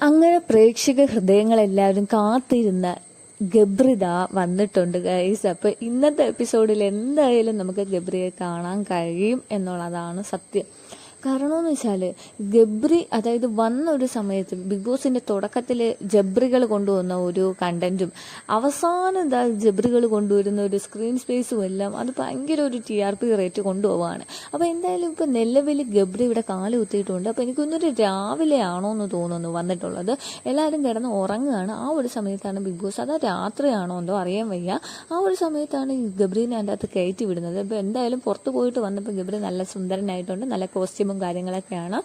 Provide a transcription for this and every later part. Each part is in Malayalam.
അങ്ങനെ പ്രേക്ഷക ഹൃദയങ്ങളെല്ലാവരും കാത്തിരുന്ന ഗബ്രിത വന്നിട്ടുണ്ട് ഗൈസ് അപ്പൊ ഇന്നത്തെ എപ്പിസോഡിൽ എന്തായാലും നമുക്ക് ഗബ്രിയെ കാണാൻ കഴിയും എന്നുള്ളതാണ് സത്യം. കാരണമെന്ന് വെച്ചാൽ ഗബ്രി അതായത് വന്ന ഒരു സമയത്ത് ബിഗ് ബോസിന്റെ തുടക്കത്തിൽ ജബ്രികൾ കൊണ്ടുവന്ന ഒരു കണ്ടന്റും അവസാനം എന്താ ജബ്രികൾ കൊണ്ടുവരുന്ന ഒരു സ്ക്രീൻ സ്പേസും എല്ലാം അത് ഭയങ്കര ഒരു ടി ആർ പി റേറ്റ് കൊണ്ടുപോവാണ്. അപ്പോൾ എന്തായാലും ഇപ്പോൾ നിലവിൽ ഗബ്രി ഇവിടെ കാൽ കുത്തിയിട്ടുണ്ട്. അപ്പോൾ എനിക്കൊന്നൊരു രാവിലെ ആണോ എന്ന് തോന്നുന്നു വന്നിട്ടുള്ളത്. എല്ലാവരും കിടന്ന് ഉറങ്ങുകയാണ്. ആ ഒരു സമയത്താണ് ബിഗ് ബോസ് അതാ രാത്രിയാണോ എന്തോ അറിയാൻ വയ്യ. ആ ഒരു സമയത്താണ് ഗബ്രീനെ അതിന്റെ അകത്ത് കയറ്റി വിടുന്നത്. അപ്പോൾ എന്തായാലും പുറത്ത് പോയിട്ട് വന്നപ്പോൾ ഗബ്രി നല്ല സുന്ദരനായിട്ടുണ്ട് നല്ല കോസ്റ്റ്യൂമും കാര്യങ്ങളൊക്കെയാണ്.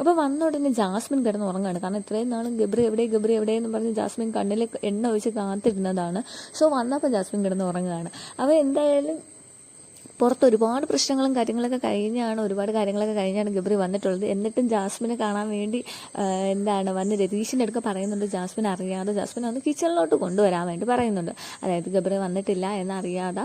അപ്പോൾ വന്ന ഉടനെ ജാസ്മിൻ കിടന്ന് ഉറങ്ങാണ്. കാരണം ഇത്രയും നാൾ ഗബ്രി എവിടെ ഗബ്രി എവിടെ എന്ന് പറഞ്ഞ് ജാസ്മിൻ കണ്ണിൽ എണ്ണ ഒഴിച്ച് കാത്തിരുന്നതാണ്. സോ വന്നപ്പോൾ ജാസ്മിൻ കിടന്ന് ഉറങ്ങുകയാണ്. അപ്പോൾ എന്തായാലും പുറത്ത് ഒരുപാട് പ്രശ്നങ്ങളും കാര്യങ്ങളൊക്കെ കഴിഞ്ഞാണ് ഒരുപാട് കാര്യങ്ങളൊക്കെ കഴിഞ്ഞാണ് ഗബ്രി വന്നിട്ടുള്ളത്. എന്നിട്ടും ജാസ്മിനെ കാണാൻ വേണ്ടി എന്താണ് വന്ന് രതീഷിന്റെ അടുക്ക പറയുന്നുണ്ട് ജാസ്മിൻ അറിയാതെ ജാസ്മിൻ ഒന്ന് കിച്ചണിലോട്ട് കൊണ്ടുവരാൻ വേണ്ടി പറയുന്നുണ്ട്. അതായത് ഗബ്രി വന്നിട്ടില്ല എന്നറിയാതെ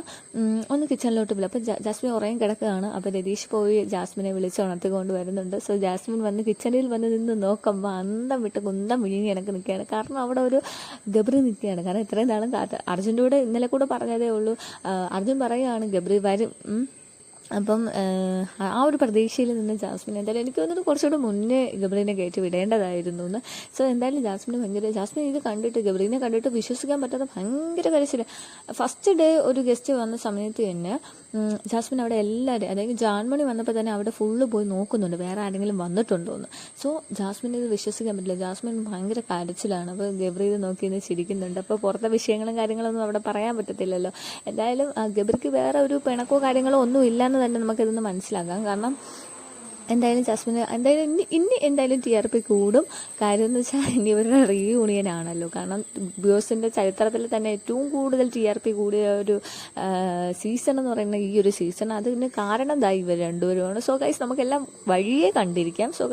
ഒന്ന് കിച്ചണിലോട്ട് പോലും അപ്പോൾ ജാസ്മിൻ ഉറയും കിടക്കുകയാണ്. അപ്പോൾ രതീഷ് പോയി ജാസ്മിനെ വിളിച്ച് ഉണർത്തി കൊണ്ടുവരുന്നുണ്ട്. സോ ജാസ്മിൻ വന്ന് കിച്ചണിൽ വന്ന് നിന്ന് നോക്കുമ്പോൾ അന്തം വിട്ട് കുന്തം വിഴുങ്ങി എനിക്ക് നിൽക്കുകയാണ്. കാരണം അവിടെ ഒരു ഗബ്രി നിൽക്കുകയാണ്. കാരണം ഇത്രയും നാളും അർജുന്റെ കൂടെ ഇന്നലെ കൂടെ പറഞ്ഞതേ ഉള്ളൂ. അർജുൻ പറയുകയാണ് ഗബ്രി വരും Mm? അപ്പം ആ, ഒരു പ്രതീക്ഷയിൽ നിന്ന് ജാസ്മിൻ എന്തായാലും എനിക്ക് തോന്നുന്നു കുറച്ചുകൂടെ മുന്നേ ഗബ്രീനെ കയറ്റി വിടേണ്ടതായിരുന്നു എന്ന്. സോ എന്തായാലും ജാസ്മിന് ഭയങ്കര ജാസ്മിൻ ഇത് കണ്ടിട്ട് ഗബ്രീനെ കണ്ടിട്ട് വിശ്വസിക്കാൻ പറ്റാത്ത ഭയങ്കര കരച്ചില്ല ഫസ്റ്റ് ഡേ ഒരു ഗസ്റ്റ് വന്ന സമയത്ത് തന്നെ ജാസ്മിൻ അവിടെ എല്ലാവരും അതായത് ജാൻമണി വന്നപ്പോൾ തന്നെ അവിടെ ഫുള്ള് പോയി നോക്കുന്നുണ്ട്. വേറെ ആരെങ്കിലും വന്നിട്ടുണ്ടോ എന്ന്. സോ ജാസ്മിൻ ഇത് വിശ്വസിക്കാൻ പറ്റില്ല. ജാസ്മിൻ ഭയങ്കര കരച്ചിലാണ്. അപ്പോൾ ഗബ്രീത് നോക്കി ഇന്ന് ചിരിക്കുന്നുണ്ട്. അപ്പോൾ പുറത്തെ വിഷയങ്ങളും കാര്യങ്ങളൊന്നും അവിടെ പറയാൻ പറ്റത്തില്ലല്ലോ. എന്തായാലും ഗബ്രിക്ക് വേറെ ഒരു പിണക്കോ കാര്യങ്ങളോ ഒന്നും ഇല്ലെന്ന് തന്നെ നമുക്കിതൊന്ന് മനസ്സിലാക്കാം. കാരണം എന്തായാലും ജാസ്മിന് എന്തായാലും ഇനി ഇനി എന്തായാലും ടി ആർ പി കൂടും. കാര്യം എന്ന് വെച്ചാൽ ഇനി ഇവരുടെ റീയൂണിയൻ ആണല്ലോ. കാരണം ബിയോസിന്റെ ചരിത്രത്തിൽ തന്നെ ഏറ്റവും കൂടുതൽ ടി ആർ പി കൂടിയ ഒരു സീസൺ എന്ന് പറയുന്ന ഈ ഒരു സീസൺ അതിന് കാരണം ദൈവം ഇവർ രണ്ടുപേരുമാണ്. സോ ഗൈസ് നമുക്കെല്ലാം വഴിയേ കണ്ടിരിക്കാം. സോ